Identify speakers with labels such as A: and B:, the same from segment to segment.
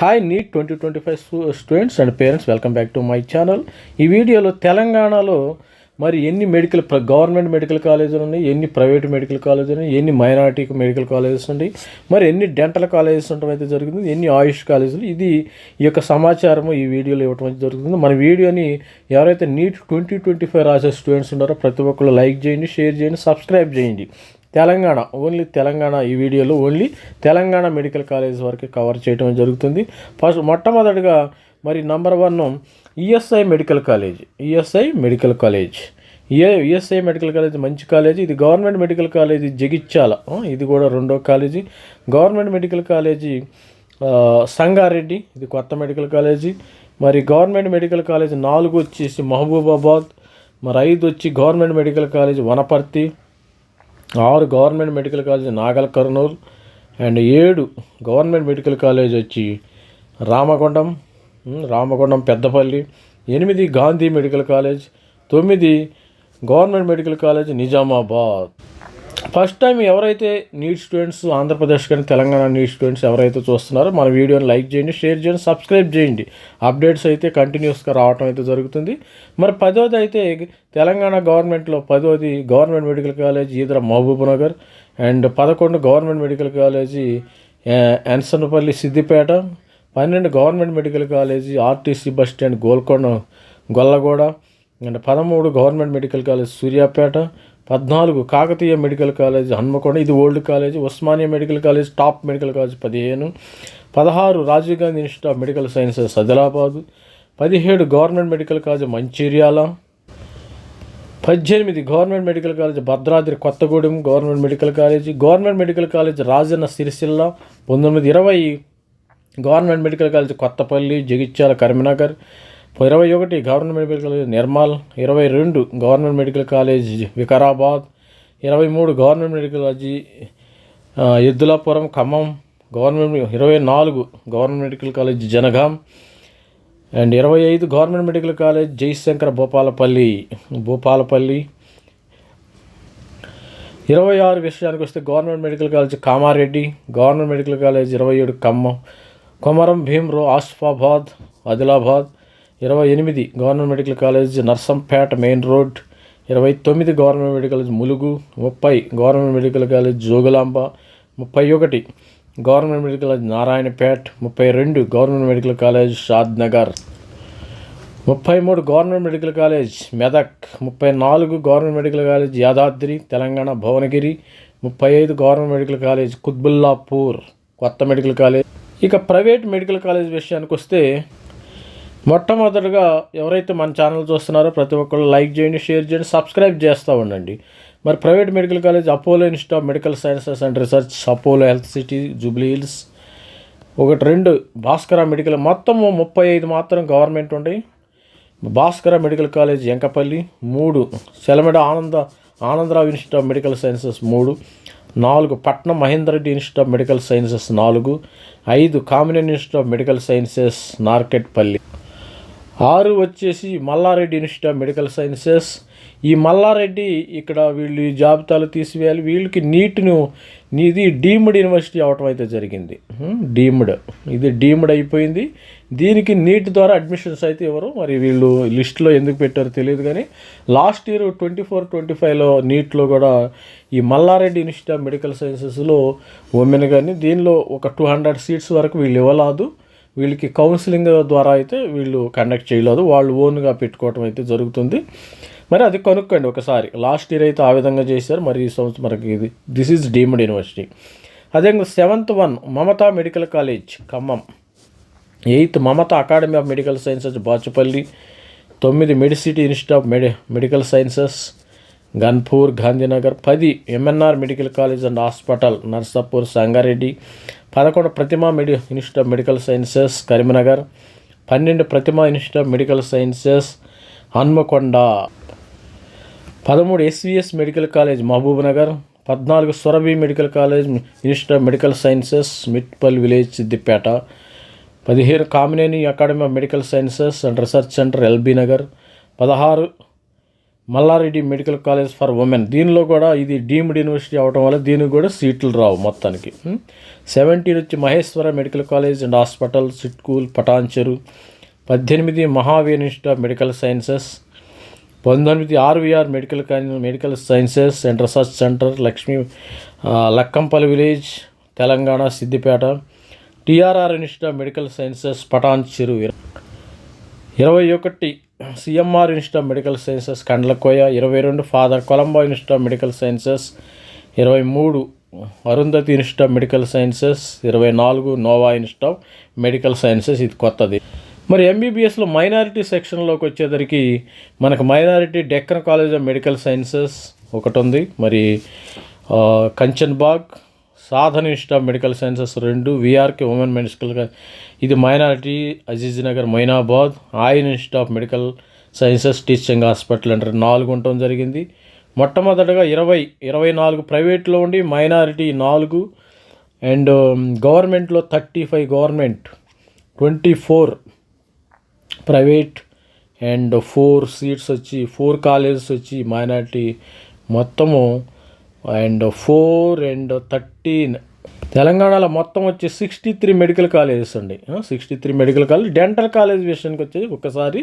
A: Hi NEET twenty twenty five students and parents welcome back to my channel ఈ వీడియోలో తెలంగాణలో మరి ఎన్ని మెడికల్ గవర్నమెంట్ మెడికల్ కాలేజీలు ఉన్నాయి ఎన్ని ప్రైవేట్ మెడికల్ కాలేజీలు ఉన్నాయి ఎన్ని మైనారిటీ మెడికల్ కాలేజెస్ ఉన్నాయి మరి ఎన్ని డెంటల్ కాలేజెస్ ఉండటం అయితే జరుగుతుంది ఎన్ని ఆయుష్ కాలేజీలు ఇది ఈ యొక్క సమాచారము ఈ వీడియోలో ఇవ్వడం అయితే జరుగుతుంది. మన వీడియోని ఎవరైతే నీట్ ట్వంటీ ట్వంటీ ఫైవ్ రాసే స్టూడెంట్స్ ఉన్నారో ప్రతి ఒక్కరు లైక్ చేయండి షేర్ చేయండి సబ్స్క్రైబ్ చేయండి. తెలంగాణ ఓన్లీ తెలంగాణ ఈ వీడియోలో ఓన్లీ తెలంగాణ మెడికల్ కాలేజ్ వరకు కవర్ చేయడం జరుగుతుంది. ఫస్ట్ మొట్టమొదటిగా మరి number one ESI medical college ESI medical college. ఏ ఈఎస్ఐ మెడికల్ కాలేజ్ మంచి కాలేజీ? ఇది గవర్నమెంట్ మెడికల్ కాలేజీ జగిత్యాల. ఇది కూడా రెండో college. Government medical college Sangareddy ఇది కొత్త మెడికల్ కాలేజీ. మరి గవర్నమెంట్ మెడికల్ కాలేజ్ నాలుగు వచ్చేసి మహబూబాబాద్ మరి ఐదు వచ్చి గవర్నమెంట్ మెడికల్ కాలేజ్ వనపర్తి. ఆరు government medical college నాగల్ Kurnool and ఏడు గవర్నమెంట్ మెడికల్ కాలేజ్ వచ్చి రామగుండం రామగుండం పెద్దపల్లి ఎనిమిది గాంధీ మెడికల్ కాలేజ్ తొమ్మిది government medical college Nizamabad. First time ఎవరైతే నీట్ స్టూడెంట్స్ ఆంధ్రప్రదేశ్ కానీ తెలంగాణ నీట్ స్టూడెంట్స్ ఎవరైతే చూస్తున్నారో మన వీడియోని లైక్ చేయండి షేర్ చేయండి సబ్స్క్రైబ్ చేయండి. అప్డేట్స్ అయితే కంటిన్యూస్గా రావటం అయితే జరుగుతుంది. మరి పదోది అయితే తెలంగాణ గవర్నమెంట్లో పదోది గవర్నమెంట్ మెడికల్ కాలేజ్ ఈదర మహబూబ్ నగర్ అండ్ పదకొండు government medical college Ensanpalli Siddipet పన్నెండు government medical college RTC bus stand Golconda Gollaguda and పదమూడు గవర్నమెంట్ మెడికల్ కాలేజ్ సూర్యాపేట పద్నాలుగు కాకతీయ మెడికల్ కాలేజ్ హన్మకొండ ఇది old college Osmania medical college top medical college పదిహేను పదహారు Rajiv Gandhi institute of medical sciences Adilabad పదిహేడు government medical college Mancherial పద్దెనిమిది government medical college Bhadradri Kothagudem government medical college government medical college Rajanna Sircilla పంతొమ్మిది ఇరవై government medical college Kothapalli Jagtial Karimnagar ఇరవై ఒకటి government medical college Nirmal ఇరవై రెండు government medical college Vikarabad ఇరవై మూడు government medical college Eddulapuram Khammam government ఇరవై నాలుగు government medical college Jangaon and ఇరవై ఐదు government medical college Jayashankar Bhupalpally Bhupalpally. ఇరవై ఆరు విషయానికి వస్తే government medical college Kamareddy government medical college ఇరవై ఏడు ఖమ్మం కొమరం భీమ్రో ఆసిఫాబాద్ ఆదిలాబాద్ ఇరవై ఎనిమిది government medical college Narsampet main road ఇరవై తొమ్మిది గవర్నమెంట్ మెడికల్ కాలేజ్ ములుగు ముప్పై గవర్నమెంట్ మెడికల్ కాలేజ్ జోగులాంబ ముప్పై ఒకటి గవర్నమెంట్ మెడికల్ కాలేజ్ నారాయణపేట్ ముప్పై రెండు government medical college Shad Nagar ముప్పై మూడు గవర్నమెంట్ మెడికల్ కాలేజ్ మెదక్ ముప్పై నాలుగు government medical college Yadadri Telangana Bhuvanagiri ముప్పై ఐదు గవర్నమెంట్ మెడికల్ కాలేజ్ కుత్బుల్లాపూర్ కొత్త మెడికల్ కాలేజ్. ఇక ప్రైవేట్ మెడికల్ కాలేజ్ విషయానికి వస్తే మొట్టమొదటిగా ఎవరైతే మన ఛానల్ చూస్తున్నారో ప్రతి ఒక్కరు లైక్ చేయండి షేర్ చేయండి సబ్స్క్రైబ్ చేస్తూ ఉండండి. మరి private medical college Apollo institute of medical sciences and research Apollo health city Jubilee Hills ఒకటి రెండు భాస్కర మెడికల్ మొత్తము ముప్పై ఐదు మాత్రం గవర్నమెంట్ ఉంటాయి భాస్కర మెడికల్ కాలేజ్ ఎంకపల్లి మూడు సెలమెడ Ananda Anandarao institute of medical sciences మూడు నాలుగు Patnam Mahender Reddy institute of medical sciences నాలుగు ఐదు Kamineni institute of medical sciences Narketpally. ఆరు వచ్చేసి Malla Reddy institute of medical sciences. ఈ మల్లారెడ్డి ఇక్కడ వీళ్ళు ఈ జాబితాలు తీసివేయాలి. వీళ్ళకి నీట్ను ఇది డీమ్డ్ యూనివర్సిటీ అవటం అయితే జరిగింది. డీమ్డ్. ఇది డీమ్డ్ అయిపోయింది. దీనికి నీట్ ద్వారా అడ్మిషన్స్ అయితే ఎవరు? మరి వీళ్ళు లిస్ట్లో ఎందుకు పెట్టారో తెలియదు కానీ last year twenty four twenty ఫైవ్లో నీట్లో కూడా ఈ మల్లారెడ్డి ఇన్స్టిట్యూట్ ఆఫ్ మెడికల్ సైన్సెస్లో ఉమెన్ కానీ దీనిలో ఒక టూ హండ్రెడ్ సీట్స్ వరకు వీళ్ళు ఇవ్వలేదు. వీళ్ళకి కౌన్సిలింగ్ ద్వారా అయితే వీళ్ళు కండక్ట్ చేయలేదు. వాళ్ళు ఓన్గా పెట్టుకోవటం అయితే జరుగుతుంది. మరి అది కనుక్కోండి ఒకసారి. లాస్ట్ ఇయర్ అయితే ఆ విధంగా చేశారు. మరి ఈ సంవత్సరం మనకి ఇది దిస్ ఈజ్ డీమ్డ్ యూనివర్సిటీ అదేవిధంగా seventh one Mamata medical college Khammam. Eighth Mamata academy of medical sciences Bachupally. తొమ్మిది Medicity institute of medi medical sciences Ganpur Gandhinagar పది MNR medical college and hospital Narsapur Sangareddy పదకొండు Pratima medi institute of medical sciences Karimnagar. పన్నెండు Pratima institute of medical sciences Hanamkonda. పదమూడు SVS medical college Mahabub Nagar. పద్నాలుగు Surabhi medical college institute of medical sciences Mitpal village Siddipet. పదిహేను Kamineni academy of medical sciences and research centre LB Nagar. పదహారు Malla Reddy medical college for women. దీనిలో కూడా ఇది deemed university అవడం వల్ల దీనికి కూడా సీట్లు రావు మొత్తానికి. సెవెంటీన్ వచ్చి Maheshwara medical college and hospital Chitkul Patancheru. పద్దెనిమిది Mahavir institute of medical sciences. పంతొమ్మిది RVR medical college medical sciences and research centre Lakshmi Lakkampally village Telangana Siddipet. TRR institute of medical sciences Patancheru. ఇరవై ఒకటి CMR institute of medical sciences Kandlakoya ఇరవై రెండు father Colombo institute of medical sciences ఇరవై మూడు Arundhati institute of medical sciences ఇరవై నాలుగు Nova institute of medical sciences ఇది కొత్తది. మరి ఎంబీబీఎస్లో మైనారిటీ సెక్షన్లోకి వచ్చేసరికి మనకు minority Deccan college of medical sciences ఒకటి ఉంది. మరి Kanchanbagh Sadhana institute of medical sciences రెండు విఆర్కే ఉమెన్ మెడికల్ ఇది minority Aziz Nagar Moinabad Ayaan institute of medical sciences teaching hospital అంటే నాలుగు ఉండటం జరిగింది. మొట్టమొదటగా ఇరవై ఇరవై నాలుగు ప్రైవేట్లో ఉండి మైనారిటీ నాలుగు అండ్ గవర్నమెంట్లో thirty five government twenty four private and four seats వచ్చి ఫోర్ కాలేజెస్ వచ్చి మైనారిటీ మొత్తము అండ్ ఫోర్ అండ్ థర్టీన్. తెలంగాణలో మొత్తం వచ్చి సిక్స్టీ త్రీ మెడికల్ కాలేజెస్ అండి. Sixty three medical college dental college విషయానికి వచ్చేసి ఒక్కసారి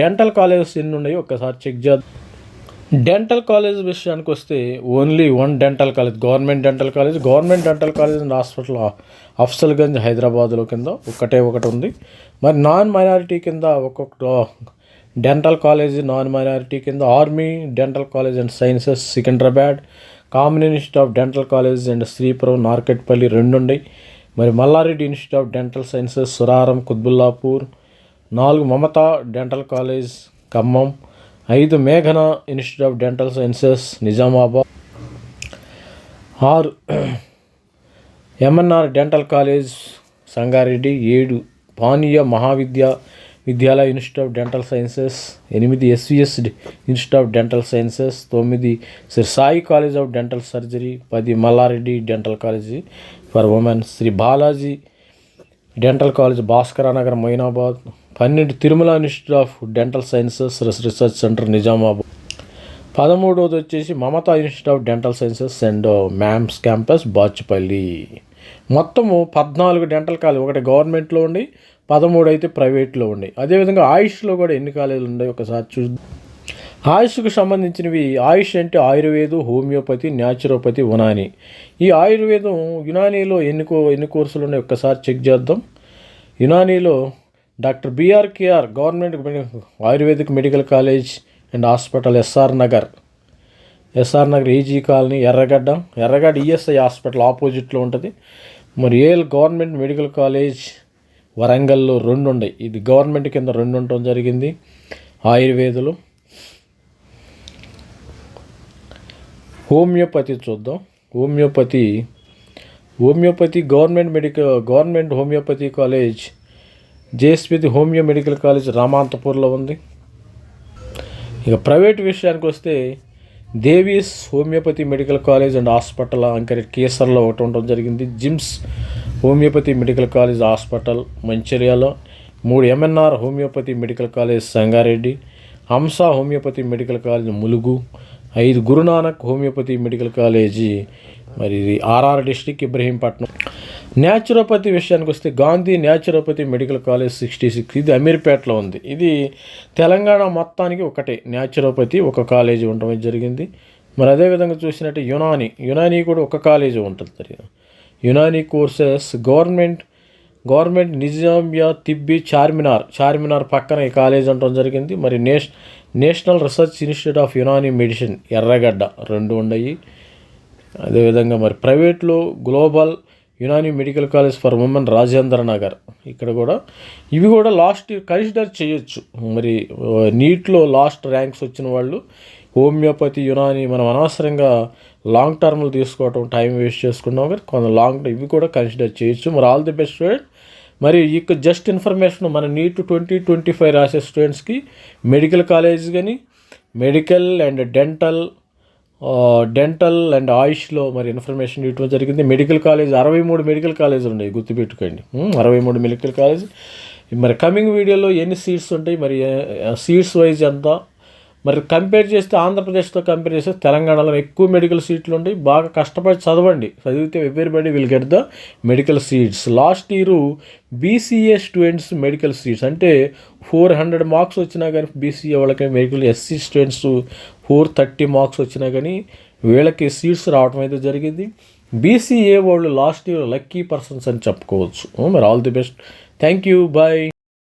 A: డెంటల్ కాలేజెస్ ఎన్ని ఉన్నాయో ఒక్కసారి చెక్ చేద్దాం. డెంటల్ కాలేజ్ విషయానికి వస్తే only one dental college government dental college. Government dental college and hospital Afzalgunj హైదరాబాద్లో కింద ఒకటే ఒకటి ఉంది. మరి నాన్ మైనారిటీ కింద ఒక్కొక్క డెంటల్ కాలేజ్ నాన్ మైనారిటీ కింద army dental college and sciences Secunderabad common institute of dental college and Sripuram Narketpally రెండు ఉన్నాయి మరి Malla Reddy institute of dental sciences Suraram Quthbullapur నాలుగు మమతా డెంటల్ కాలేజ్ ఖమ్మం ఐదు మేఘన institute of dental sciences Nizamabad ఆరు MNR dental college Sangareddy ఏడు Panineeya Mahavidya Vidyalaya institute of dental sciences ఎనిమిది SVS institute of dental sciences తొమ్మిది Sri Sai college of dental surgery పది Malla Reddy dental college for women Sri Balaji dental college Bhaskara Nagar Moinabad పన్నెండు Tirumala institute of dental sciences research centre Nizamabad. పదమూడవది వచ్చేసి Mamata institute of dental sciences and MAMS campus Bachupally. మొత్తము పద్నాలుగు dental college ఒకటి గవర్నమెంట్లో ఉండి పదమూడు అయితే ప్రైవేట్లో ఉన్నాయి. అదేవిధంగా ఆయుష్లో కూడా ఎన్ని కాలేజీలు ఉన్నాయి ఒకసారి చూద్దాం. ఆయుష్కు సంబంధించినవి ఆయుష్ అంటే ఆయుర్వేదం హోమియోపతి న్యాచురోపతి ఉనాని ఈ ఆయుర్వేదం యునానీలో ఎన్నికో ఎన్ని కోర్సులు ఉన్నాయి ఒక్కసారి చెక్ చేద్దాం. యునానీలో doctor BRKR government ayurvedic medical college and hospital SR Nagar. SR Nagar easy colony Erragadda. Erragadda ESI hospital ఆపోజిట్లో ఉంటుంది. మరి ఏఎల్ గవర్నమెంట్ మెడికల్ కాలేజ్ వరంగల్లో రెండు ఉన్నాయి ఇది గవర్నమెంట్ కింద రెండు ఉండటం జరిగింది. ఆయుర్వేదులు. హోమియోపతి చూద్దాం. Homeopathy. Homeopathy government medical government homeopathy college జేఎస్పతి homeo medical college రామాంతపూర్లో ఉంది. ఇక ప్రైవేట్ విషయానికి వస్తే Devi's homeopathy medical college and hospital అంకరి కేసర్లో ఒకటి ఉండడం జరిగింది. GIMS homeopathy medical college hospital మంచిర్యాలో మూడు MNR homeopathy medical college Sangareddy Hamsa homeopathy medical college Mulugu ఐదు గురునానక్ హోమియోపతి మెడికల్ కాలేజీ మరి ఇది ఆర్ఆర్ డిస్టిక్ ఇబ్రహీంపట్నం. న్యాచురోపతి విషయానికి వస్తే Gandhi naturopathy medical college sixty six ఇది అమీర్పేటలో ఉంది. ఇది తెలంగాణ మొత్తానికి ఒకటే న్యాచురోపతి ఒక కాలేజీ ఉండడం జరిగింది. మరి అదేవిధంగా చూసినట్టు యునాని యునాని కూడా ఒక కాలేజీ ఉంటుంది. Unani courses government government Nizamia Tibbi Charminar. Charminar పక్కన ఈ కాలేజ్ ఉండడం జరిగింది. మరి నేష్ national research institute of Unani medicine Erragadda. రెండు ఉన్నాయి అదేవిధంగా మరి ప్రైవేట్లో global Unani medical college for women Rajendra Nagar. ఇక్కడ కూడా ఇవి కూడా లాస్ట్ కన్సిడర్ చేయొచ్చు. మరి నీట్లో లాస్ట్ ర్యాంక్స్ వచ్చిన వాళ్ళు హోమియోపతి యునాని మనం అనవసరంగా లాంగ్ టర్మ్లు తీసుకోవటం టైం వేస్ట్ చేసుకున్నాం కానీ కొంత లాంగ్ ఇవి కూడా కన్సిడర్ చేయొచ్చు. మరి ఆల్ ది బెస్ట్ స్టూడెంట్ మరి ఇక జస్ట్ ఇన్ఫర్మేషన్ మన నీట్ ట్వంటీ ట్వంటీ ఫైవ్ రాసే స్టూడెంట్స్కి మెడికల్ కాలేజ్ కానీ medical and dental dental and ఆయుష్లో మరి ఇన్ఫర్మేషన్ ఇవ్వడం జరిగింది. మెడికల్ కాలేజ్ అరవై మూడు మెడికల్ కాలేజీలు ఉన్నాయి గుర్తుపెట్టుకోండి. అరవై మూడు మెడికల్ కాలేజ్ మరి కమింగ్ వీడియోలో ఎన్ని సీట్స్ ఉంటాయి? మరి సీట్స్ వైజ్ ఎంత? మరి కంపేర్ చేస్తే ఆంధ్రప్రదేశ్తో కంపేర్ చేస్తే తెలంగాణలో ఎక్కువ మెడికల్ సీట్లు ఉంటాయి బాగా కష్టపడి చదవండి. చదివితే everybody will get the medical seats last year BC A students medical seats అంటే ఫోర్ హండ్రెడ్ మార్క్స్ వచ్చినా కానీ బీసీఏ వాళ్ళకి medical SC students four thirty marks వచ్చినా కానీ వీళ్ళకి సీట్స్ రావడం అయితే జరిగింది. బీసీఏ వాళ్ళు లాస్ట్ ఇయర్ లక్కీ పర్సన్స్ అని చెప్పుకోవచ్చు. Hmm, మరి all the best thank you bye